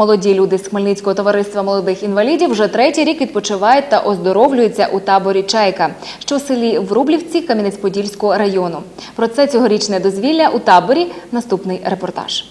Молоді люди з Хмельницького товариства молодих інвалідів вже третій рік відпочивають та оздоровлюються у таборі Чайка, що в селі Врублівці Кам'янець-Подільського району. Про це цьогорічне дозвілля у таборі. Наступний репортаж.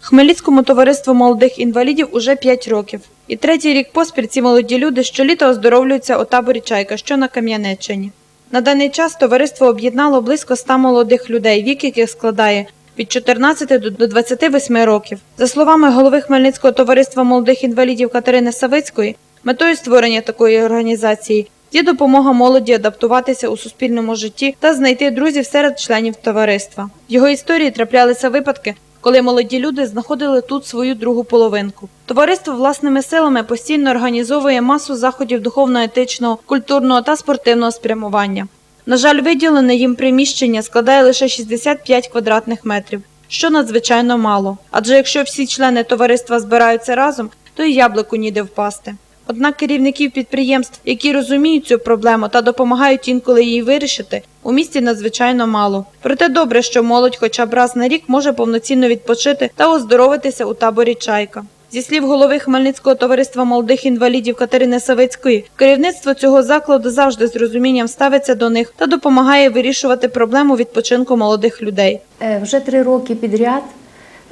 Хмельницькому товариству молодих інвалідів уже 5 років. І третій рік поспіль ці молоді люди щоліта оздоровлюються у таборі Чайка, що на Кам'янеччині. На даний час товариство об'єднало близько 100 молодих людей, вік яких складає від 14 до- до 28 років. За словами голови Хмельницького товариства молодих інвалідів Катерини Савицької, метою створення такої організації є допомога молоді адаптуватися у суспільному житті та знайти друзів серед членів товариства. В його історії траплялися випадки, коли молоді люди знаходили тут свою другу половинку. Товариство власними силами постійно організовує масу заходів духовно-етичного, культурного та спортивного спрямування. На жаль, виділене їм приміщення складає лише 65 квадратних метрів, що надзвичайно мало. Адже якщо всі члени товариства збираються разом, то і яблуку ніде впасти. Однак керівників підприємств, які розуміють цю проблему та допомагають інколи її вирішити, у місті надзвичайно мало. Проте добре, що молодь хоча б раз на рік може повноцінно відпочити та оздоровитися у таборі Чайка. Зі слів голови Хмельницького товариства молодих інвалідів Катерини Савицької, керівництво цього закладу завжди з розумінням ставиться до них та допомагає вирішувати проблему відпочинку молодих людей. Е, Вже три роки підряд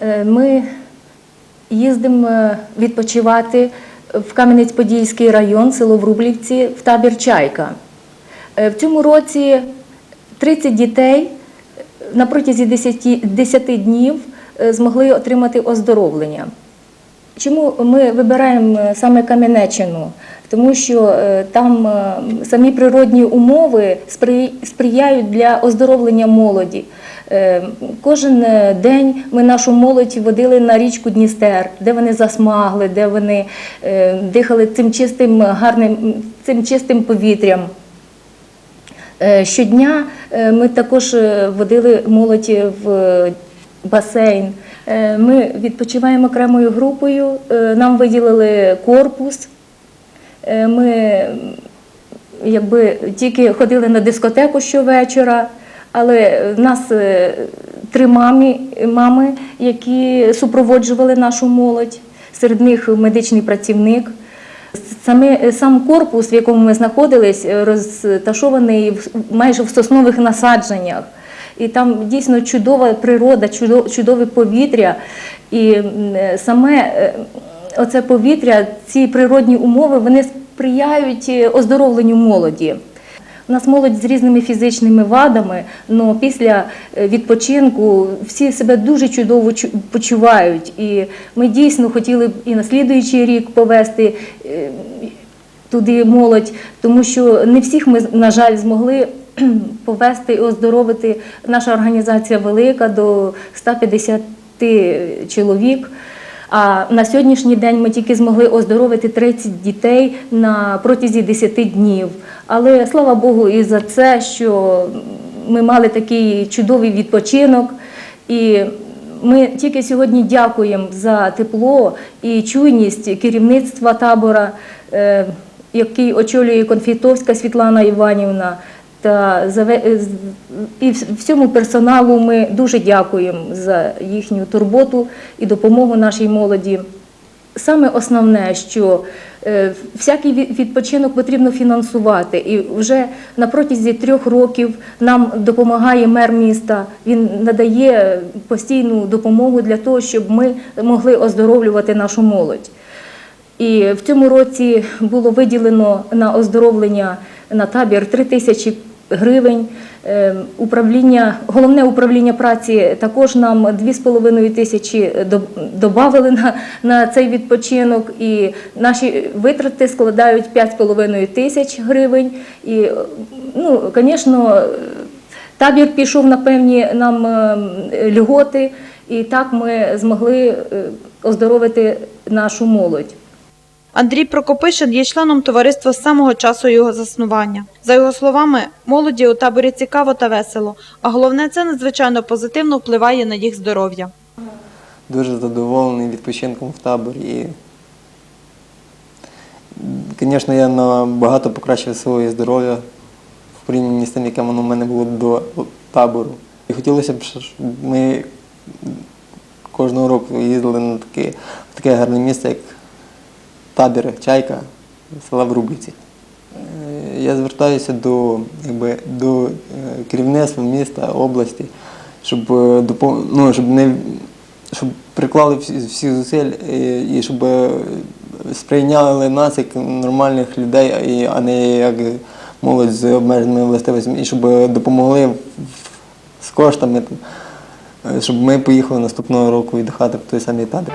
е, ми їздимо е, відпочивати в Кам'янець-Подільський район, село Врублівці, в табір Чайка. В цьому році 30 дітей на протязі 10, 10 днів змогли отримати оздоровлення. Чому ми вибираємо е, саме Кам'янеччину? Тому що е, там е, самі природні умови сприяють для оздоровлення молоді. Кожен день ми нашу молодь водили на річку Дністер, де вони засмагли, де вони дихали цим чистим гарним цим чистим повітрям. Щодня ми також водили молодь в басейн. Е, Ми відпочиваємо окремою групою, е, нам виділили корпус. Е, Ми якби тільки ходили на дискотеку щовечора, але в нас три мамі, мами, які супроводжували нашу молодь. Серед них медичний працівник. Саме сам корпус, в якому ми знаходились, розташований майже в соснових насадженнях. І там дійсно чудова природа, чудо- чудове повітря. І саме е, оце повітря, ці природні умови, вони сприяють е, оздоровленню молоді. У нас молодь з різними фізичними вадами, але після е, відпочинку всі себе дуже чудово чу- почувають. І ми дійсно хотіли б і на слідуючий рік повести туди молодь, тому що не всіх ми, на жаль, змогли повести і оздоровити. Наша організація велика до 150 чоловік. А на сьогоднішній день ми тільки змогли оздоровити 30 дітей на протязі 10 днів. Але слава Богу, і за це, що ми мали такий чудовий відпочинок. І ми тільки сьогодні дякуємо за тепло і чуйність керівництва табора, е, який очолює Конфітовська Світлана Іванівна. З- і всьому персоналу ми дуже дякуємо за їхню турботу і допомогу нашій молоді. Саме основне, що е, всякий відпочинок потрібно фінансувати. І вже на протязі трьох років нам допомагає мер міста. Він надає постійну допомогу для того, щоб ми могли оздоровлювати нашу молодь. І в цьому році було виділено на оздоровлення на табір 3 тисячі гривень. Е, Управління, головне управління праці також нам 2,5 тисячі додали на, на цей відпочинок. І наші витрати складають 5,5 тисяч гривень. І, ну, звісно, табір пішов на певні нам е, льготи, і так ми змогли е, оздоровити нашу молодь. Андрій Прокопишин є членом товариства з самого часу його заснування. За його словами, молоді у таборі цікаво та весело, а головне це надзвичайно позитивно впливає на їх здоров'я. дуже задоволений відпочинком в таборі. Звісно, я набагато покращив своє здоров'я в порівнянні з тим, яке воно в мене було до табору. І хотілося б, щоб ми кожного року їздили на таке, таке гарне місце, як табір Чайка села Врублівці. Е, Я звертаюся до, якби, до е, керівництва міста, області, щоб, е, ну, щоб, не, щоб приклали всі, всі зусиль і, і щоб сприйняли нас як нормальних людей, а не як молодь з обмеженими властивостями, і щоб допомогли з коштами, щоб ми поїхали наступного року віддихати в той самий табір.